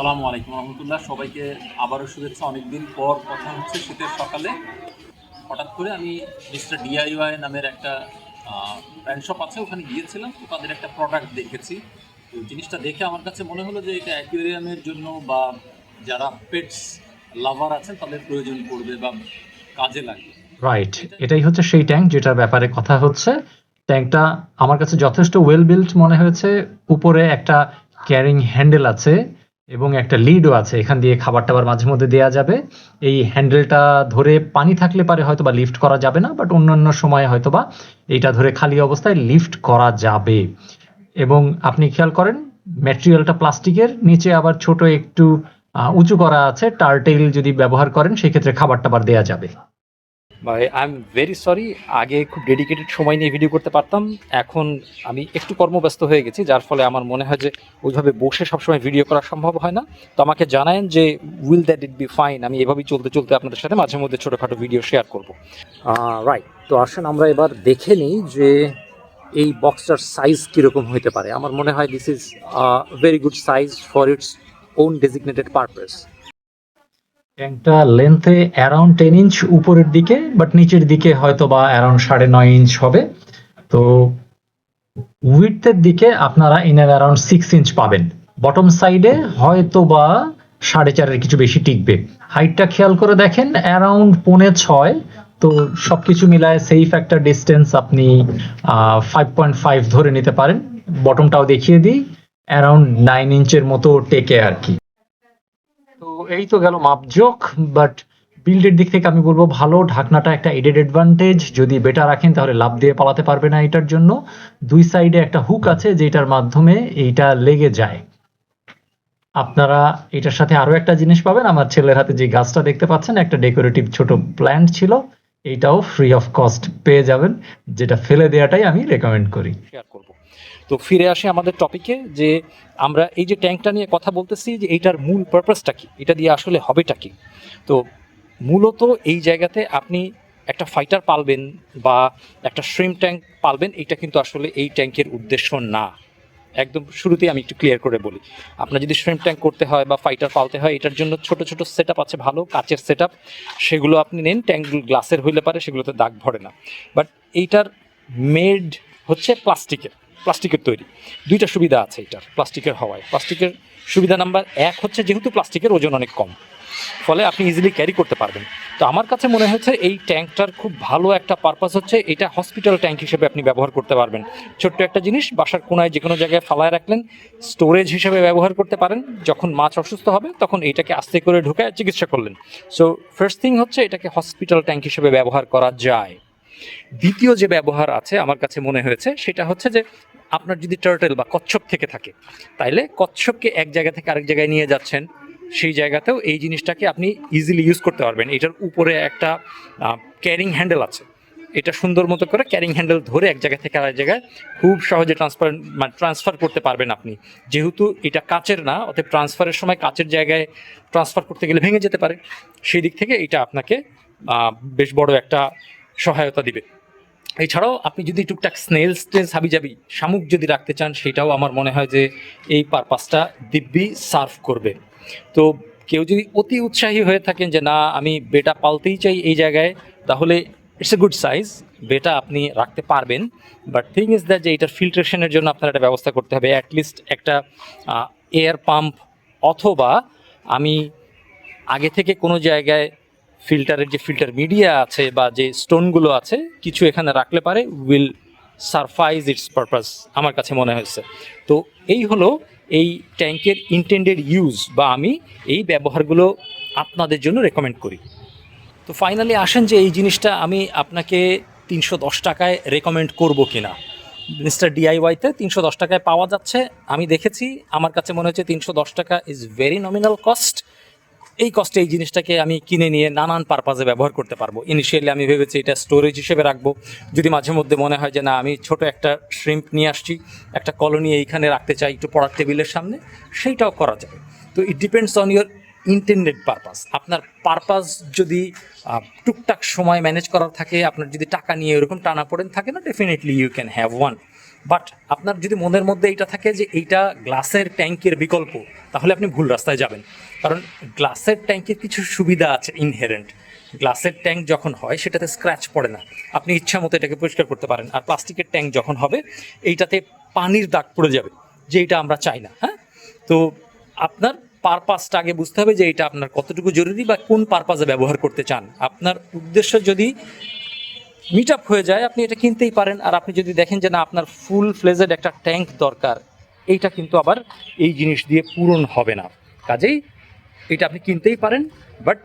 আসসালামু আলাইকুম রহমতুল্লাহ। সবাইকে আবারও শুভেচ্ছা। অনেকদিন পর কথা হচ্ছে শীতের সকালে। হঠাৎ করে আমি মিস্টার ডিআইওয়াই নামের একটা ব্র্যান্ড শপ আছে, ওখানে গিয়েছিলাম। তো তাদের একটা প্রোডাক্ট দেখেছি। তো জিনিসটা দেখে আমার কাছে মনে হলো যে এটা অ্যাকুয়ারিয়ামের জন্য বা যারা পেটস লাভার আছেন, তাদের প্রয়োজন পড়বে বা কাজে লাগবে। রাইট এটাই হচ্ছে সেই ট্যাঙ্ক যেটার ব্যাপারে কথা হচ্ছে। ট্যাঙ্কটা আমার কাছে যথেষ্ট ওয়েল বিল্ড মনে হয়েছে। উপরে একটা ক্যারিং হ্যান্ডেল আছে। এবং একটা লিডও আছে, এখান দিয়ে খাবার টাবার মাঝে মধ্যে দেওয়া যাবে। এই হ্যান্ডেলটা ধরে পানি থাকলে পারে হয়তো বা লিফট করা যাবে না, বাট অন্যান্য সময় হয়তো বা এইটা ধরে খালি অবস্থায় লিফট করা যাবে। এবং আপনি খেয়াল করেন, ম্যাটেরিয়ালটা প্লাস্টিকের, নিচে আবার ছোট একটু উঁচু করা আছে টার্টেল যদি ব্যবহার করেন, সেক্ষেত্রে খাবার টাবার দেওয়া যাবে। ভাই আই এম ভেরি সরি আগে খুব ডেডিকেটেড সময় নিয়ে ভিডিও করতে পারতাম। এখন আমি একটু কর্মব্যস্ত হয়ে গেছি, যার ফলে আমার মনে হয় যে ওইভাবে বসে সবসময় ভিডিও করা সম্ভব হয় না। তো আমাকে জানায়েন যে will that it be fine আমি এভাবেই চলতে চলতে আপনাদের সাথে মাঝে মধ্যে ছোটোখাটো ভিডিও শেয়ার করব। রাইট তো আসেন, আমরা এবার দেখে নিই যে এই বক্সটার সাইজ কীরকম হইতে পারে। আমার মনে হয় this is very good size for its own designated purpose ট্যাঙ্কটা লেন্থে অ্যারাউন্ড টেন ইঞ্চ উপরের দিকে বাট নিচের দিকে হয়তো বা অ্যারাউন্ড সাড়ে নয় ইঞ্চ হবে। তো উইথের দিকে আপনারা ইনার অ্যারাউন্ড সিক্স ইঞ্চ পাবেন। বটম সাইডে হয়তো বা সাড়ে চারের কিছু বেশি টিকবে। হাইটটা খেয়াল করে দেখেন অ্যারাউন্ড পৌনে ছয়। তো সব কিছু মিলায় সেফ একটা ডিস্টেন্স আপনি ফাইভ পয়েন্ট ফাইভ ধরে নিতে পারেন। বটমটাও দেখিয়ে দিই অ্যারাউন্ড নাইন ইঞ্চের মতো টেকে আর কি। এই তো গেল মাপজোক বাট বিল্ডের দিক থেকে আমি বলব ভালো, ঢাকনাটা একটা এডেড অ্যাডভান্টেজ যদি বেটা রাখেন, তাহলে লাভ দিয়ে পালাতে পারবে না এটার জন্য। দুই সাইডে একটা হুক আছে, যেটার মাধ্যমে এইটা লেগে যায়। আপনারা এটার সাথে আরও একটা জিনিস পাবেন। আমার ছেলের হাতে যে গাছটা দেখতে পাচ্ছেন, একটা ডেকোরেটিভ ছোট প্ল্যান্ট ছিল। এইটাও ফ্রি অফ কস্ট পেয়ে যাবেন, যেটা ফেলে দেওয়াটাই আমি রেকমেন্ড করি। শেয়ার করব। তো ফিরে আসে আমাদের টপিকে যে আমরা এই যে ট্যাঙ্কটা নিয়ে কথা বলতেছি, যে এইটার মূল পারপাসটা কি? এটা দিয়ে আসলে হবেটা কি? তো মূলত এই জায়গাতে আপনি একটা ফাইটার পালবেন বা একটা শ্রিম ট্যাঙ্ক পালবেন এটা কিন্তু আসলে এই ট্যাঙ্কের উদ্দেশ্য না। একদম শুরুতেই আমি একটু ক্লিয়ার করে বলি। আপনার যদি শ্রিম ট্যাঙ্ক করতে হয় বা ফাইটার পালতে হয়, এটার জন্য ছোট ছোট সেট আছে ভালো, কাচের সেট সেগুলো আপনি নেন ট্যাঙ্কগুলো গ্লাসের হইলে পারে, সেগুলোতে দাগ ভরে না। বাট এইটার মেড হচ্ছে প্লাস্টিকের প্লাস্টিকের তৈরি। দুইটা সুবিধা আছে এটার প্লাস্টিকের হওয়ায়। প্লাস্টিকের সুবিধা নাম্বার এক হচ্ছে যেহেতু প্লাস্টিকের ওজন অনেক কম। ফলে আপনি ইজিলি ক্যারি করতে পারবেন। তো আমার কাছে মনে হয়েছে এই ট্যাঙ্কটার খুব ভালো একটা পারপাস হচ্ছে, এটা হসপিটাল ট্যাঙ্ক হিসেবে আপনি ব্যবহার করতে পারবেন। ছোট্ট একটা জিনিস, বাসার কোনায় যে কোনো জায়গায় ফালায় রাখলেন স্টোরেজ হিসেবে ব্যবহার করতে পারেন। যখন মাছ অসুস্থ হবে, তখন এটাকে আস্তে করে ঢুকে চিকিৎসা করলেন। সো ফার্স্ট থিং হচ্ছে এটাকে হসপিটাল ট্যাঙ্ক হিসেবে ব্যবহার করা যায়। দ্বিতীয় যে ব্যবহার আছে, আমার কাছে মনে হয়েছে, সেটা হচ্ছে যে আপনার যদি টার্টেল বা কচ্ছপ থেকে থাকে, তাইলে কচ্ছপকে এক জায়গা থেকে আরেক জায়গায় নিয়ে যাচ্ছেন। সেই জায়গাতেও এই জিনিসটাকে আপনি ইজিলি ইউজ করতে পারবেন। এটার উপরে একটা ক্যারিং হ্যান্ডেল আছে। এটা সুন্দর মতো করে ক্যারিং হ্যান্ডেল ধরে এক জায়গা থেকে আরেক জায়গায় খুব সহজে ট্রান্সফার মানে ট্রান্সফার করতে পারবেন আপনি। যেহেতু এটা কাচের না, অতএব ট্রান্সফারের সময় কাচের জায়গায় ট্রান্সফার করতে গেলে ভেঙে যেতে পারে। সেই দিক থেকে এটা আপনাকে বেশ বড় একটা সহায়তা দিবে। এছাড়াও আপনি যদি টুকটাক স্নেল স্টেলস হাবিজাবি শামুক যদি রাখতে চান, সেটাও আমার মনে হয় যে এই পারপাসটা দিব্যি সার্ভ করবে। তো কেউ যদি অতি উৎসাহী হয়ে থাকেন যে না, আমি বেটা পালতেই চাই এই জায়গায়, তাহলে ইটস এ গুড সাইজ বেটা আপনি রাখতে পারবেন। বাট থিং ইজ দ্যাট যে এটার ফিল্ট্রেশনের জন্য আপনার একটা ব্যবস্থা করতে হবে অ্যাটলিস্ট একটা এয়ার পাম্প অথবা আমি আগে থেকে কোনো জায়গায় ফিল্টারের যে ফিল্টার মিডিয়া আছে বা যে স্টোনগুলো আছে, কিছু এখানে রাখলে পারে উইল সারফাইজ ইটস পারপাস আমার কাছে মনে হয়েছে। তো এই হলো এই ট্যাঙ্কের ইন্টেন্ডেড ইউজ বা আমি এই ব্যবহারগুলো আপনাদের জন্য রেকমেন্ড করি। তো ফাইনালি আসেন যে এই জিনিসটা আমি আপনাকে তিনশো দশ টাকায় রেকমেন্ড করব কিনা। মিস্টার ডিআইওয়াইতে তিনশো দশ টাকায় পাওয়া যাচ্ছে। আমি দেখেছি, আমার কাছে মনে হচ্ছে তিনশো দশ টাকা ইজ ভেরি নমিনাল কস্ট এই কস্টে এই জিনিসটাকে আমি কিনে নিয়ে নানান পারপাজে ব্যবহার করতে পারব। ইনিশিয়ালি আমি ভেবেছি এটা স্টোরেজ হিসেবে রাখব। যদি মাঝে মধ্যে মনে হয় যে না, আমি ছোট একটা শ্রিম্প নিয়ে আসছি, একটা কলোনি এইখানে রাখতে চাই একটু পড়ার টেবিলের সামনে, সেইটাও করা যাবে তো it depends on your intended purpose আপনার পারপাস যদি টুকটাক সময় ম্যানেজ করার থাকে, আপনার যদি টাকা নিয়ে এরকম টানা পড়েন থাকে না definitely you can have one but আপনার যদি মনের মধ্যে এইটা থাকে যে এইটা গ্লাসের ট্যাঙ্কের বিকল্প, তাহলে আপনি ভুল রাস্তায় যাবেন। কারণ গ্লাসের ট্যাঙ্কের কিছু সুবিধা আছে ইনহেরেন্ট গ্লাসের ট্যাঙ্ক যখন হয়, সেটাতে স্ক্র্যাচ পড়ে না। আপনি ইচ্ছা মতো এটাকে পরিষ্কার করতে পারেন। আর প্লাস্টিকের ট্যাঙ্ক যখন হবে, এইটাতে পানির দাগ পড়ে যাবে, যে এটা আমরা চাই না হ্যাঁ? তো আপনার পারপাসটা আগে বুঝতে হবে যে এটা আপনার কতটুকু জরুরি বা কোন পারপাসে ব্যবহার করতে চান। আপনার উদ্দেশ্য যদি মিট আপ হয়ে যায়, আপনি এটা কিনতেই পারেন। আর আপনি যদি দেখেন যে না, আপনার ফুল ফ্লেজেড একটা ট্যাঙ্ক দরকার, এইটা কিন্তু আবার এই জিনিস দিয়ে পূরণ হবে না। কাজেই এটা আপনি কিনতেই পারেন বাট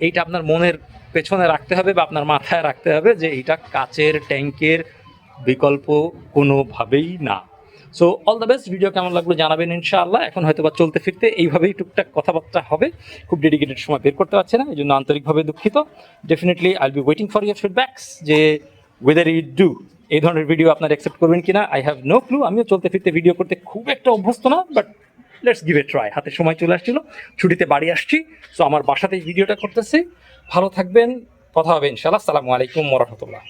এইটা আপনার মনের পেছনে রাখতে হবে বা আপনার মাথায় রাখতে হবে যে এটা কাচের ট্যাঙ্কের বিকল্প কোনোভাবেই না। So all the best video কেমন লাগল জানাবেন ইনশাআল্লাহ। এখন হয়তো বা চলতে ফিরতে এইভাবেই টুকটাক কথাবার্তা হবে। খুব ডেডিকেটেড সময় বের করতে পারছে না, এই জন্য আন্তরিকভাবে দুঃখিত। Definitely I'll be waiting for your feedbacks যে ওয়েদার ইট ডু এই ধরনের ভিডিও আপনার অ্যাকসেপ্ট করবেন কিনা আই হ্যাভ নো ক্লু আমিও চলতে ফিরতে ভিডিও করতে খুব একটা অভ্যস্ত না but let's give a try হাতে সময় চলে আসছিল, ছুটিতে বাড়ি আসছি সো আমার বাসাতেই ভিডিওটা করতেছি। ভালো থাকবেন, কথা হবে ইনশাআল্লাহ। সালামু আলাইকুম ওরহমতুল্লাহ